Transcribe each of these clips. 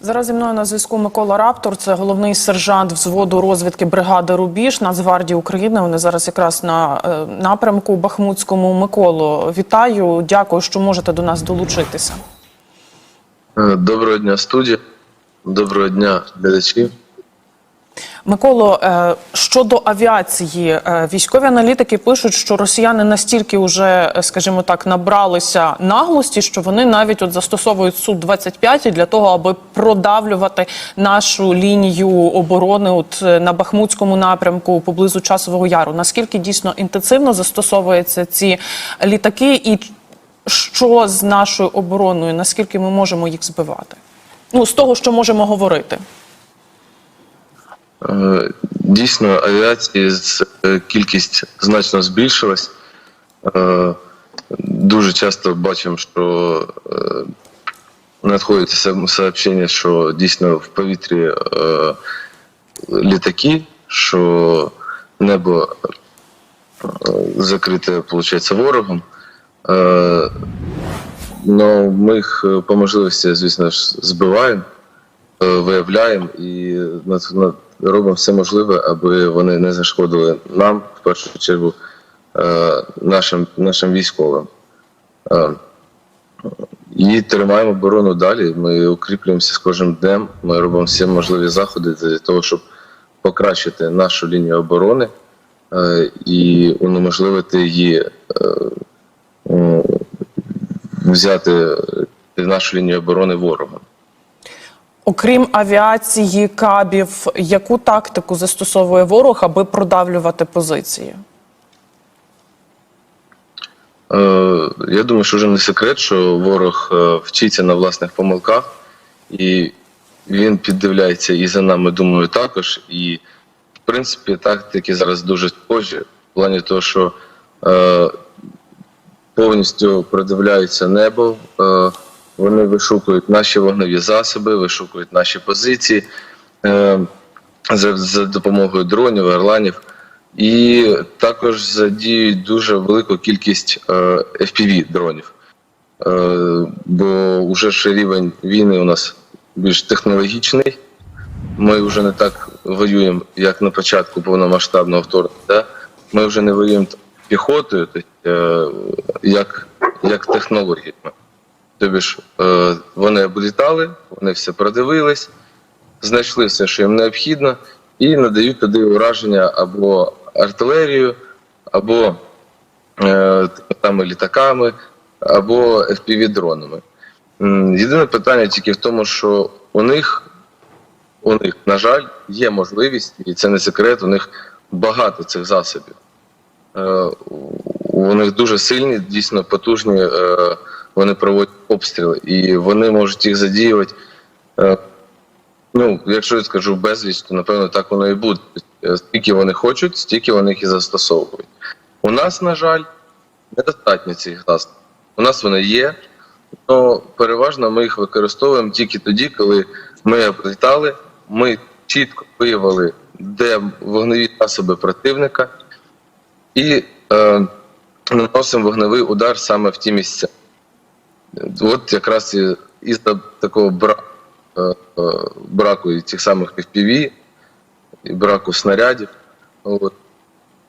Зараз зі мною на зв'язку Микола Раптор, це головний сержант взводу розвідки бригади Рубіж Нацгвардії України. Вони зараз якраз на е, напрямку Бахмутському. Миколу, вітаю, дякую, що можете до нас долучитися. Е, Доброго дня, студія. Доброго дня, глядачі. Миколо, е, щодо авіації, е, військові аналітики пишуть, що росіяни настільки вже, е, скажімо так, набралися наглості, що вони навіть от застосовують су 25 для того, аби продавлювати нашу лінію оборони от е, на Бахмутському напрямку поблизу часового яру. Наскільки дійсно інтенсивно застосовуються ці літаки, і що з нашою обороною? Наскільки ми можемо їх збивати? Ну з того, що можемо говорити. Е, Дійсно, авіації е, кількість значно збільшилась. Е, Дуже часто бачимо, що надходять сообщення, що дійсно в повітрі літаки, що небо закрите, виходить, ворогом. Ну, ми їх по можливості, звісно ж, збиваємо, виявляємо і над- робимо все можливе, аби вони не зашкодили нам, в першу чергу, е, нашим, нашим військовим. Е, І тримаємо оборону далі. Ми укріплюємося з кожним днем. Ми робимо всі можливі заходи для того, щоб покращити нашу лінію оборони е, і унеможливити її взяти нашу лінію оборони ворогом. Окрім авіації, кабів, яку тактику застосовує ворог, аби продавлювати позиції? Е, Я думаю, що вже не секрет, що ворог е, вчиться на власних помилках, і він піддивляється і за нами, думаю, також. І, в принципі, тактики зараз дуже схожі, в плані того, що е, повністю продивляються небо, вони вишукують наші вогневі засоби, вишукують наші позиції е, за, за допомогою дронів, орланів. І також задіють дуже велику кількість е, FPV дронів. Е, бо вже ж рівень війни у нас більш технологічний. Ми вже не так воюємо, як на початку повномасштабного вторгнення. Да? Ми вже не воюємо піхотою, е, як, як технологіями. Тобі ж е, вони облітали, вони все продивились, знайшли все, що їм необхідно, і надають туди ураження або артилерію, або е, тими літаками, або FPV-дронами. Єдине питання тільки в тому, що у них, у них, на жаль, є можливість, і це не секрет, у них багато цих засобів. Е, у них дуже сильні, дійсно потужні, вони проводять обстріли, і вони можуть їх задіювати. е, Ну, якщо я скажу безліч, то напевно так воно і буде. Е, Скільки вони хочуть, стільки вони їх і застосовують. У нас, на жаль, недостатньо цих засобів. У нас вони є, але переважно ми їх використовуємо тільки тоді, коли ми облітали, ми чітко виявили, де вогневі засоби противника, і е, наносимо вогневий удар саме в ті місця. От якраз і із-за такого браку, е, е, браку і тих самих FPV, і браку снарядів. От.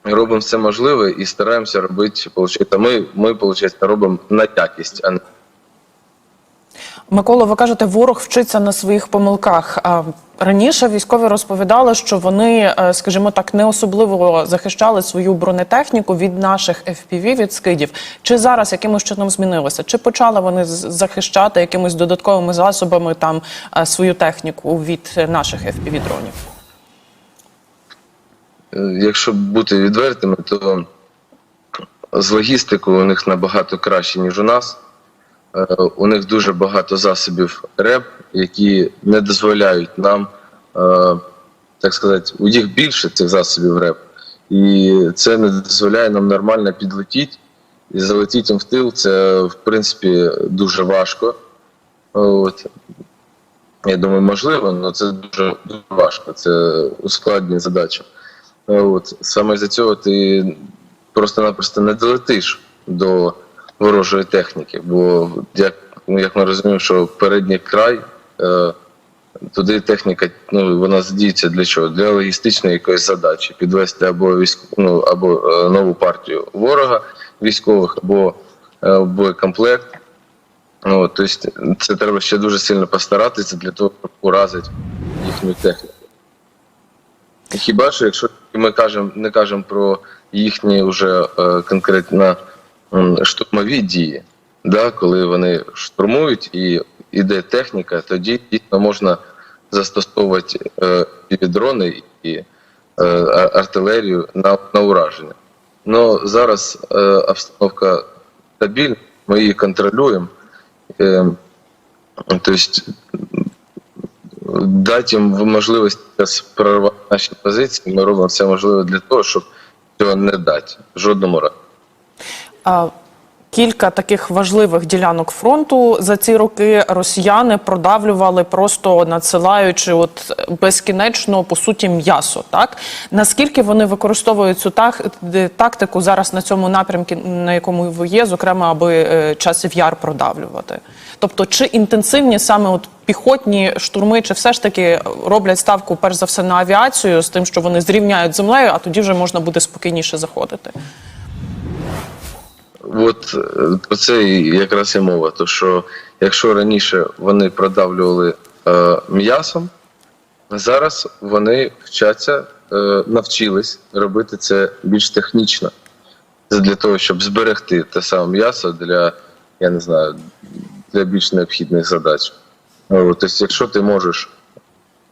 Робимо все можливе і стараємося робити. Ми, ми виходить, робимо на якість, а не Микола, ви кажете, ворог вчиться на своїх помилках. А раніше військові розповідали, що вони, е, скажімо так, не особливо захищали свою бронетехніку від наших FPV, від скидів. Чи зараз якимось чином змінилося? Чи почали вони захищати якимись додатковими засобами там е, свою техніку від наших FPV дронів? Е, Якщо бути відвертими, то з логістикою у них набагато краще, ніж у нас. Е, У них дуже багато засобів РЕБ, які не дозволяють нам, е, так сказати, у їх більше цих засобів РЕБ. І це не дозволяє нам нормально підлетіти. І залетіти в тил це, в принципі, дуже важко. От. Я думаю, можливо, але це дуже, дуже важко. Це ускладнює задачу. От саме за цього ти просто-напросто не долетиш до ворожої техніки, бо як, ну, як ми розуміємо, що передній край е, Туди техніка ну, вона задіється для чого? Для логістичної якоїсь задачі підвести або військ... ну, або е, нову партію ворога військових, або е, боєкомплект. От, тобто це треба ще дуже сильно постаратися для того, щоб уразити їхню техніку. Хіба що якщо ми кажемо, не кажемо про їхні вже е, конкретно штурмові дії, да, коли вони штурмують і йде техніка, тоді дійсно можна застосовувати е, і дрони і е, артилерію на, на ураження. Ну зараз е, обстановка стабільна, ми її контролюємо. Тобто дати їм можливість прорвати наші позиції. Ми робимо все можливе для того, щоб цього не дати жодному разі. Кілька таких важливих ділянок фронту за ці роки росіяни продавлювали, просто надсилаючи от безкінечно по суті м'ясо. Так наскільки вони використовують цю тактику зараз на цьому напрямку, на якому ви є, зокрема, аби е, часів яр продавлювати? Тобто, чи інтенсивні саме от піхотні штурми, чи все ж таки роблять ставку перш за все на авіацію з тим, що вони зрівняють землею, а тоді вже можна буде спокійніше заходити? От е, про це якраз і мова. То що якщо раніше вони продавлювали е, м'ясом, зараз вони вчаться, е, навчились робити це більш технічно. Це для того, щоб зберегти те саме м'ясо для, я не знаю, для більш необхідних задач. Тобто, якщо ти можеш,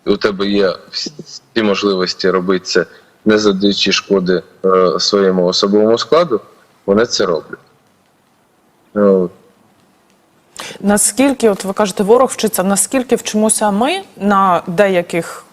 у тебе є всі можливості робити це, не завдаючи шкоди е, своєму особовому складу, вони це роблять. От. Наскільки, от ви кажете, ворог вчиться, наскільки вчимося ми на деяких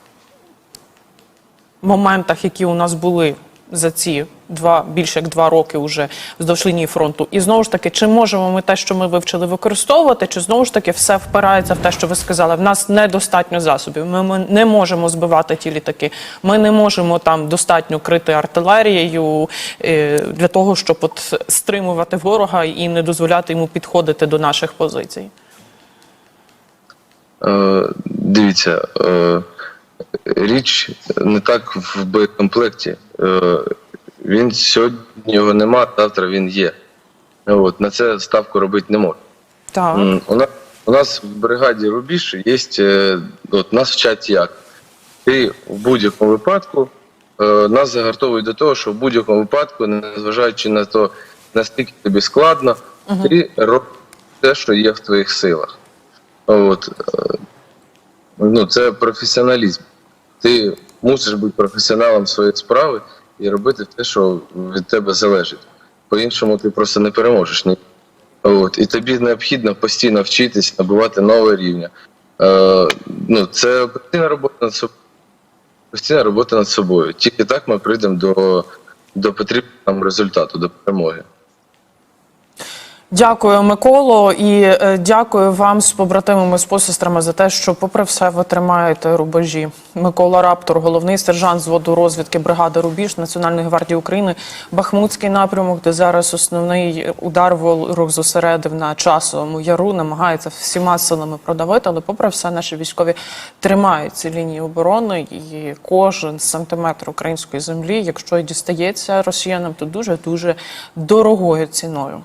моментах, які у нас були за ці два більше як два роки уже вздовж лінії фронту, і знову ж таки, чи можемо ми те, що ми вивчили, використовувати, чи знову ж таки все впирається в те, що ви сказали? В нас недостатньо засобів. Ми, ми не можемо збивати ті літаки. Ми не можемо там достатньо крити артилерією е, для того, щоб от стримувати ворога і не дозволяти йому підходити до наших позицій. Е, дивіться, е, річ не так в боєкомплекті. Він сьогодні його нема, завтра він є. От, на це ставку робити не можна. Так. У нас, у нас в бригаді Рубіж є, е, от нас вчать як. Ти в будь-якому випадку е, нас загартовують до того, що в будь-якому випадку, незважаючи на те, наскільки тобі складно, ти робиш те, що є в твоїх силах. От, е, ну, це професіоналізм. Ти мусиш бути професіоналом своєї справи і робити те, що від тебе залежить. По-іншому ти просто не переможеш. От, і тобі необхідно постійно вчитись, набувати нове рівня. Е, ну, це постійна робота над собою. Постійна робота над собою. Тільки так ми прийдемо до, до потрібного нам результату, до перемоги. Дякую, Миколо, і е, дякую вам з побратимами з посестрами за те, що, попри все, ви тримаєте рубежі. Микола Раптор, головний сержант зводу розвідки бригади Рубіж Національної гвардії України, Бахмутський напрямок, де зараз основний удар ворог зосередив на часовому яру, намагається всіма силами продавити, але попри все, наші військові тримають ці лінії оборони, і кожен сантиметр української землі, якщо і дістається росіянам, то дуже дуже дорогою ціною.